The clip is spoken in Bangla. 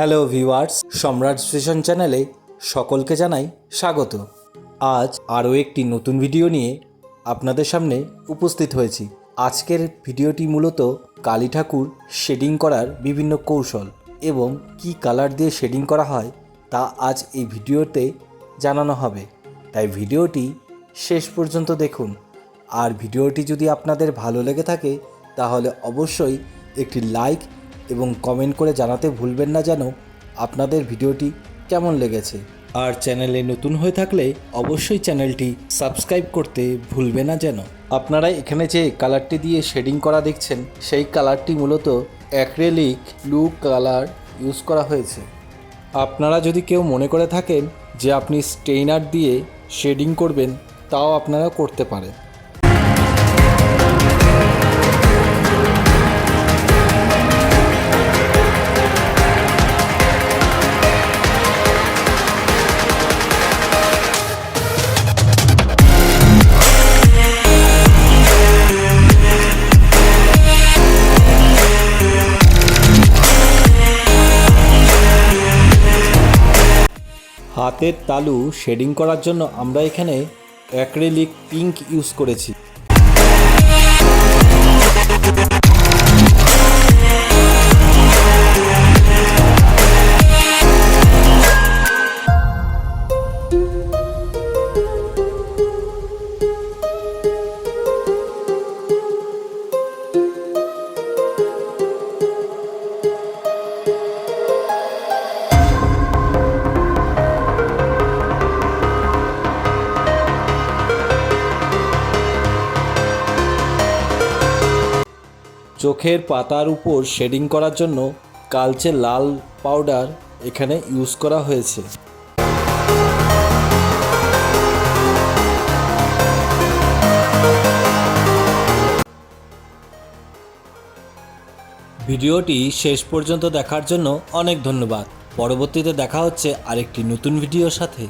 হ্যালো ভিউয়ার্স সম্রাট স্টেশন চ্যানেলে সকলকে জানাই স্বাগত। আজ আরও একটি নতুন ভিডিও নিয়ে আপনাদের সামনে উপস্থিত হয়েছি। আজকের ভিডিওটি মূলত কালী ঠাকুর শেডিং করার বিভিন্ন কৌশল এবং কি কালার দিয়ে শেডিং করা হয় তা আজ এই ভিডিওতে জানানো হবে। তাই ভিডিওটি শেষ পর্যন্ত দেখুন। আর ভিডিওটি যদি আপনাদের ভালো লেগে থাকে, তাহলে অবশ্যই একটি লাইক এবং কমেন্ট করে জানাতে ভুলবেন না যেন আপনাদের ভিডিওটি কেমন লেগেছে। আর চ্যানেলে নতুন হয়ে থাকলে অবশ্যই চ্যানেলটি সাবস্ক্রাইব করতে ভুলবে না যেন। আপনারা এখানে যে কালারটি দিয়ে শেডিং করা দেখছেন, সেই কালারটি মূলত অ্যাক্রেলিক ব্লু কালার ইউজ করা হয়েছে। আপনারা যদি কেউ মনে করে থাকেন যে আপনি স্টেইনার দিয়ে শেডিং করবেন, তাও আপনারা করতে পারেন। হাতের তালু শেডিং করার জন্য আমরা এখানে অ্যাক্রেলিক পিঙ্ক ইউজ করেছি। চোখের পাতার উপর শেডিং করার জন্য কালচে লাল পাউডার এখানে ইউজ করা হয়েছে। ভিডিওটি শেষ পর্যন্ত দেখার জন্য অনেক ধন্যবাদ। পরবর্তীতে দেখা হচ্ছে আরেকটি নতুন ভিডিওর সাথে।